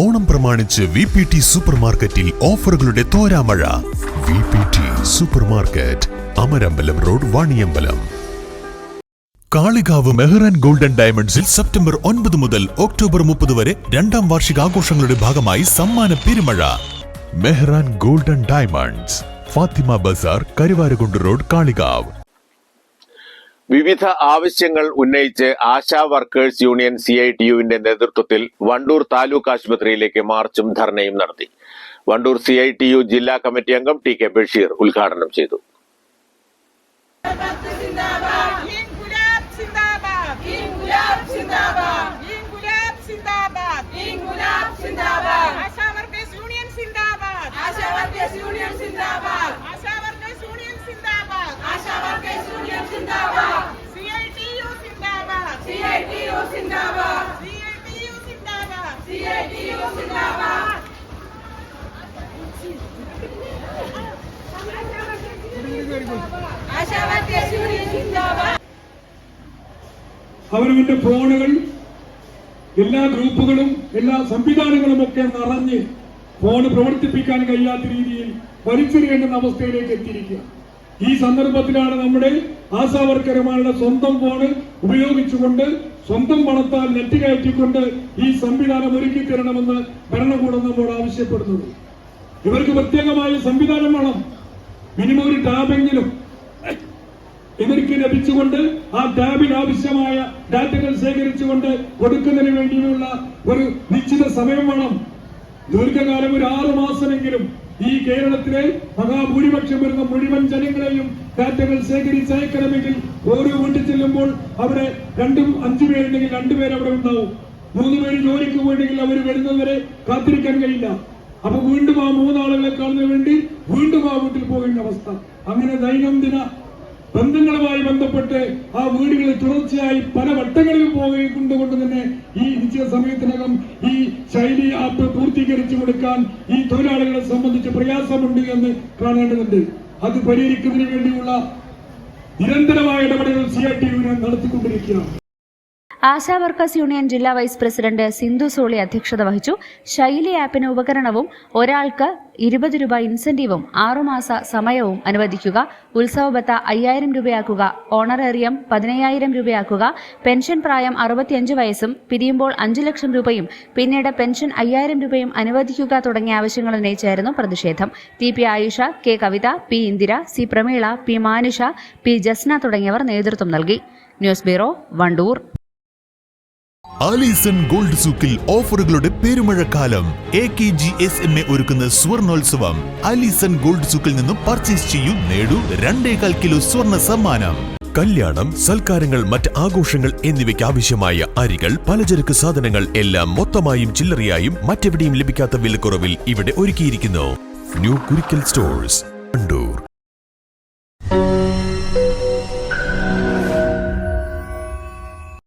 ഓണം പ്രമാണിച്ച് V P T super മാർക്കറ്റിൽ ഓഫറുകളുടെ തോരാമഴ. V P T super market Amarambalam road Vaniyambalam. Kalikavu Mehran golden ഡയമണ്ട്സിൽ September ഒൻപത് മുതൽ ഒക്ടോബർ മുപ്പത് വരെ രണ്ടാം വാർഷിക ആഘോഷങ്ങളുടെ ഭാഗമായി സമ്മാന പെരുമഴ. Mehran golden diamonds Fathima Bazar Karuvarakundu road Kalikavu. വിവിധ ആവശ്യങ്ങൾ ഉന്നയിച്ച് ASHA workers union C I T യുവിന്റെ നേതൃത്വത്തിൽ വണ്ടൂർ താലൂക്ക് ആശുപത്രിയിലേക്ക് മാർച്ചും ധർണയും നടത്തി. Wandoor C I T U ജില്ലാ കമ്മിറ്റി അംഗം ടി കെ ബഷീർ ഉദ്ഘാടനം ചെയ്തു. യൂണിയൻ സിന്ദാബാദ് യൂണിയൻ സിന്ദാബാദ് ആശാ വർക്കേഴ്സ് യൂണിയൻ സിന്ദാബാദ് ആശാ വർക്കേഴ്സ് യൂണിയൻ സിന്ദാബാദ് സിഐടിയു സിന്ദാബാദ് സിഐടിയു സിന്ദാബാദ് സിഐടിയു സിന്ദാബാദ് സിഐടിയു സിന്ദാബാദ് ആശാ വർക്കേഴ്സ് യൂണിയൻ സിന്ദാബാദ് അവരവന്റെ ഫോണുകൾ എല്ലാ ഗ്രൂപ്പുകളും എല്ലാ സംവിധാനങ്ങളും ഒക്കെ നിറഞ്ഞ് ഫോണ് പ്രവർത്തിപ്പിക്കാൻ കഴിയാത്ത രീതിയിൽ വലിച്ചെറിയേണ്ടുന്ന അവസ്ഥയിലേക്ക് എത്തിയിരിക്കുക. ഈ സന്ദർഭത്തിലാണ് നമ്മുടെ ആശാവർക്കരമാരുടെ സ്വന്തം ഫോണ് ഉപയോഗിച്ചുകൊണ്ട് സ്വന്തം പണത്താൽ നെറ്റ് കയറ്റിക്കൊണ്ട് ഈ സംവിധാനം ഒരുക്കി തരണമെന്ന് ഭരണകൂടം നമ്മോട് ആവശ്യപ്പെടുന്നത്. ഇവർക്ക് പ്രത്യേകമായ സംവിധാനം വേണം. മിനിമം ഒരു ടാബെങ്കിലും ഇവർക്ക് ലഭിച്ചുകൊണ്ട് ആ ടാബിന് ആവശ്യമായ ഡാറ്റകൾ ശേഖരിച്ചുകൊണ്ട് കൊടുക്കുന്നതിന് വേണ്ടിയുള്ള ഒരു നിശ്ചിത സമയം വേണം. ദീർഘകാലം ഒരു ആറു മാസമെങ്കിലും ഈ കേരളത്തിലെ മഹാഭൂരിപക്ഷം വരുന്ന മുഴുവൻ ജനങ്ങളെയും ഡാറ്റകൾ ശേഖരിച്ചയക്കണമെങ്കിൽ ഓരോ വീട്ടിൽ ചെല്ലുമ്പോൾ അവിടെ രണ്ടും അഞ്ചു പേരുണ്ടെങ്കിൽ രണ്ടുപേർ അവിടെ ഉണ്ടാവും. മൂന്ന് പേര് ജോലിക്ക് പോയിട്ടുണ്ടെങ്കിൽ അവർ വരുന്നവരെ കാത്തിരിക്കാൻ കഴിയില്ല. അപ്പൊ വീണ്ടും ആ മൂന്നാളുകളെ കാണുന്നതിന് വേണ്ടി വീണ്ടും ആ വീട്ടിൽ പോകേണ്ട അവസ്ഥ. അങ്ങനെ ദൈനംദിന ബന്ധങ്ങളുമായി ബന്ധപ്പെട്ട് ആ വീടുകളിൽ തുടർച്ചയായി പല വട്ടങ്ങളിലും പോകുകയും കൊണ്ടുകൊണ്ട് തന്നെ ഈ നിശ്ചിത സമയത്തിനകം ഈ ശൈലി ആപ്പ് പൂർത്തീകരിച്ചു കൊടുക്കാൻ ഈ തൊഴിലാളികളെ സംബന്ധിച്ച് പ്രയാസമുണ്ട് എന്ന് കാണേണ്ടതുണ്ട്. അത് പരിഹരിക്കുന്നതിന് വേണ്ടിയുള്ള നിരന്തരമായ ഇടപെടലുകൾ സി ഐ ടി യൂണിയൻ നടത്തിക്കൊണ്ടിരിക്കുകയാണ്. ആശാ വർക്കേഴ്സ് യൂണിയൻ ജില്ലാ വൈസ് പ്രസിഡന്റ് സിന്ധു സോളി അധ്യക്ഷത വഹിച്ചു. ശൈലി ആപ്പിന് ഉപകരണവും ഒരാൾക്ക് ഇരുപത് രൂപ ഇൻസെന്റീവും ആറുമാസ സമയവും അനുവദിക്കുക. ഉത്സവബത്ത അയ്യായിരം രൂപയാക്കുക. ഓണറേറിയം പതിനയ്യായിരം രൂപയാക്കുക. പെൻഷൻ പ്രായം അറുപത്തിയഞ്ച് വയസ്സും പിരിയുമ്പോൾ അഞ്ചു ലക്ഷം രൂപയും പിന്നീട് പെൻഷൻ അയ്യായിരം രൂപയും അനുവദിക്കുക തുടങ്ങിയ ആവശ്യങ്ങൾ ഉന്നയിച്ചായിരുന്നു പ്രതിഷേധം. T P Ayisha K Kavitha P Indira C Prameela P Manusha P Jasna തുടങ്ങിയവർ നേതൃത്വം നൽകി. News bureau Wandoor. Alison gold സൂക്കിൽ ഓഫറുകളുടെ പെരുമഴക്കാലം. A K G S M A ഒരുക്കുന്ന സ്വർണോത്സവം. ആലീസൺ ഗോൾഡ് സൂക്കിൽ നിന്നും പർച്ചേസ് ചെയ്യൂ നേടൂ രണ്ടേകാൽ കിലോ സ്വർണ സമ്മാനം. കല്യാണം സൽക്കാരങ്ങൾ മറ്റ് ആഘോഷങ്ങൾ എന്നിവയ്ക്ക് ആവശ്യമായ അരികൾ പലചരക്ക് സാധനങ്ങൾ എല്ലാം മൊത്തമായും ചില്ലറയായും മറ്റെവിടെയും ലഭിക്കാത്ത വിലക്കുറവിൽ ഇവിടെ ഒരുക്കിയിരിക്കുന്നു. New Kurikkal stores.